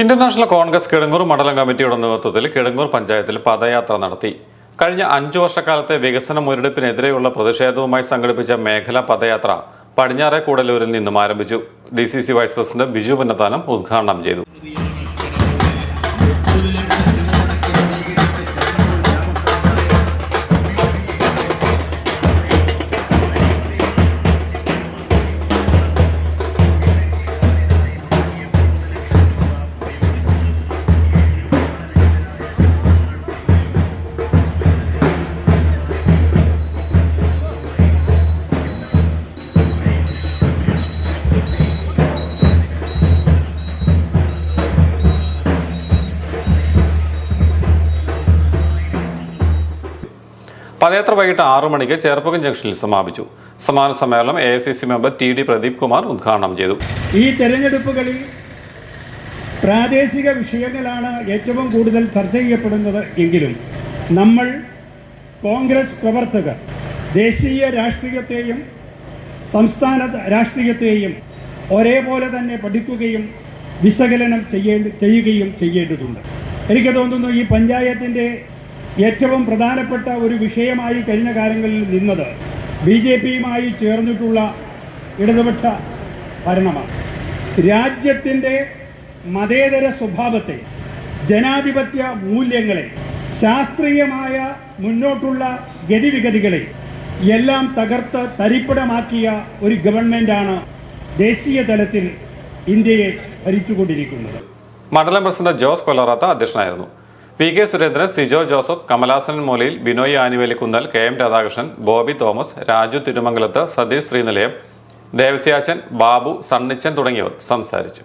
International Congress Kidangoor മണ്ഡലം കമ്മിറ്റിയുടെ നേതൃത്വത്തിൽ കിടങ്ങൂർ പഞ്ചായത്തിൽ പദയാത്ര നടത്തി. കഴിഞ്ഞ അഞ്ചു വർഷക്കാലത്തെ വികസന മുരടിപ്പിനെതിരെയുള്ള പ്രതിഷേധവുമായി സംഘടിപ്പിച്ച മേഖലാ പദയാത്ര പടിഞ്ഞാറെ കൂടലൂരിൽ നിന്നും ആരംഭിച്ചു. D C C vice president Biju Punnathanam ഉദ്ഘാടനം ചെയ്തു. പദയാത്ര വൈകിട്ട് ആറു മണിക്ക് ചേർപ്പകം ജംഗ്ഷനിൽ സമാപിച്ചു. സമാന സമ്മേളനം A member T D Pradeep Kumar ഉദ്ഘാടനം ചെയ്തു. ഈ തെരഞ്ഞെടുപ്പുകളിൽ പ്രാദേശിക വിഷയങ്ങളാണ് ഏറ്റവും കൂടുതൽ ചർച്ച ചെയ്യപ്പെടുന്നത് എങ്കിലും നമ്മൾ കോൺഗ്രസ് പ്രവർത്തകർ ദേശീയ രാഷ്ട്രീയത്തെയും സംസ്ഥാന രാഷ്ട്രീയത്തെയും ഒരേപോലെ തന്നെ പഠിക്കുകയും വിശകലനം ചെയ്യേണ്ട ചെയ്യുകയും ചെയ്യേണ്ടതുണ്ട്. എനിക്ക് തോന്നുന്നു ഈ പഞ്ചായത്തിന്റെ ഏറ്റവും പ്രധാനപ്പെട്ട ഒരു വിഷയമായി കഴിഞ്ഞ കാലങ്ങളിൽ നിന്നത് ബി ജെ പിയുമായി ചേർന്നിട്ടുള്ള ഇടതുപക്ഷ ഭരണമാണ്. രാജ്യത്തിന്റെ മതേതര സ്വഭാവത്തെ ജനാധിപത്യ മൂല്യങ്ങളെ ശാസ്ത്രീയമായ മുന്നോട്ടുള്ള ഗതിവിഗതികളെ എല്ലാം തകർത്ത് തരിപ്പടമാക്കിയ ഒരു ഗവൺമെന്റാണ് ദേശീയ തലത്തിൽ ഇന്ത്യയെ ഭരിച്ചുകൊണ്ടിരിക്കുന്നത്. മണ്ഡലം പ്രസിഡന്റ് ജോസ് കൊല്ലറാത്ത അധ്യക്ഷനായിരുന്നു. V K Surendran Sijo Joseph Kamalasan Moolayil Binoy Anuvelikkunnal K M Radhakrishnan Bobby Thomas Raju Thirumangalath Satheesh Sreenilayam Devasyachan Babu Sunnichan തുടങ്ങിയവർ സംസാരിച്ചു.